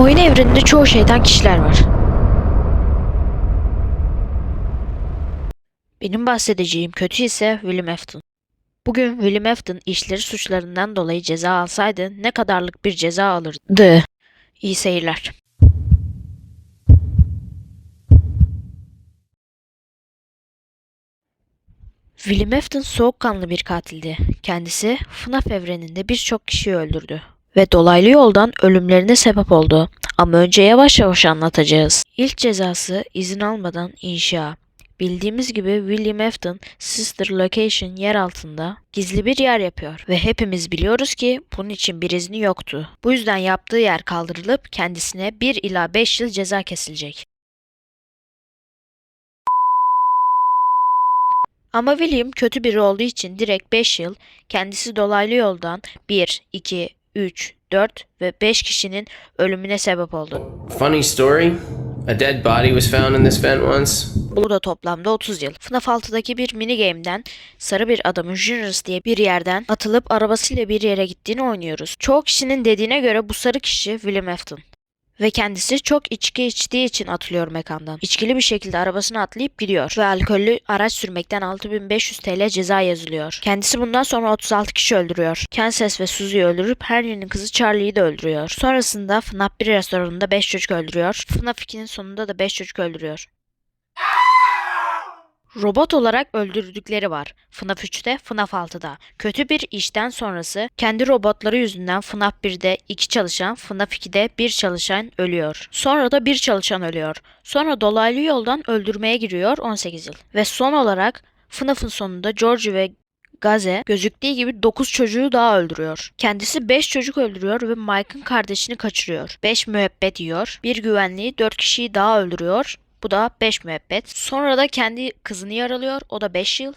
Oyun evreninde çoğu şeyden kişiler var. Benim bahsedeceğim kötü ise William Afton. Bugün William Afton işleri suçlarından dolayı ceza alsaydı ne kadarlık bir ceza alırdı? İyi seyirler. William Afton soğukkanlı bir katildi. Kendisi FNAF evreninde birçok kişiyi öldürdü ve dolaylı yoldan ölümlerine sebep oldu. Ama önce yavaş yavaş anlatacağız. İlk cezası izin almadan inşa. Bildiğimiz gibi William Afton Sister Location yer altında gizli bir yer yapıyor ve hepimiz biliyoruz ki bunun için bir izni yoktu. Bu yüzden yaptığı yer kaldırılıp kendisine 1 ila 5 yıl ceza kesilecek. Ama William kötü biri olduğu için direkt 5 yıl kendisi dolaylı yoldan 1, 2, 3, 4 ve 5 kişinin ölümüne sebep oldu. Funny story. A dead body was found in this vent once. Bu da toplamda 30 yıl. FNAF 6'daki bir mini game'den sarı bir adamın Juniors diye bir yerden atılıp arabasıyla bir yere gittiğini oynuyoruz. Çoğu kişinin dediğine göre bu sarı kişi William Afton. Ve kendisi çok içki içtiği için atılıyor mekandan. İçkili bir şekilde arabasına atlayıp gidiyor. Ve alkollü araç sürmekten 6500 TL ceza yazılıyor. Kendisi bundan sonra 36 kişi öldürüyor. Kansas ve Susie'yi öldürüp Henry'nin kızı Charlie'yi de öldürüyor. Sonrasında FNAF 1 restoranında 5 çocuk öldürüyor. FNAF 2'nin sonunda da 5 çocuk öldürüyor. Robot olarak öldürdükleri var. FNAF 3'te, FNAF 6'da. Kötü bir işten sonrası kendi robotları yüzünden FNAF 1'de 2 çalışan, FNAF 2'de 1 çalışan ölüyor. Sonra da 1 çalışan ölüyor. Sonra dolaylı yoldan öldürmeye giriyor 18 yıl. Ve son olarak FNAF'ın sonunda George ve Gaze gözüktüğü gibi 9 çocuğu daha öldürüyor. Kendisi 5 çocuk öldürüyor ve Mike'ın kardeşini kaçırıyor. 5 müebbet yiyor. Bir güvenliği 4 kişiyi daha öldürüyor. Bu da 5 müebbet. Sonra da kendi kızını yaralıyor. O da 5 yıl.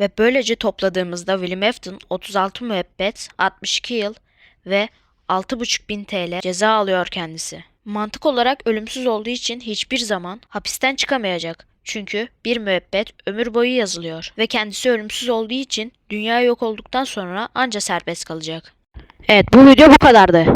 Ve böylece topladığımızda William Afton 36 müebbet, 62 yıl ve 6,5 bin TL ceza alıyor kendisi. Mantık olarak ölümsüz olduğu için hiçbir zaman hapisten çıkamayacak. Çünkü bir müebbet ömür boyu yazılıyor ve kendisi ölümsüz olduğu için dünya yok olduktan sonra anca serbest kalacak. Evet bu video bu kadardı.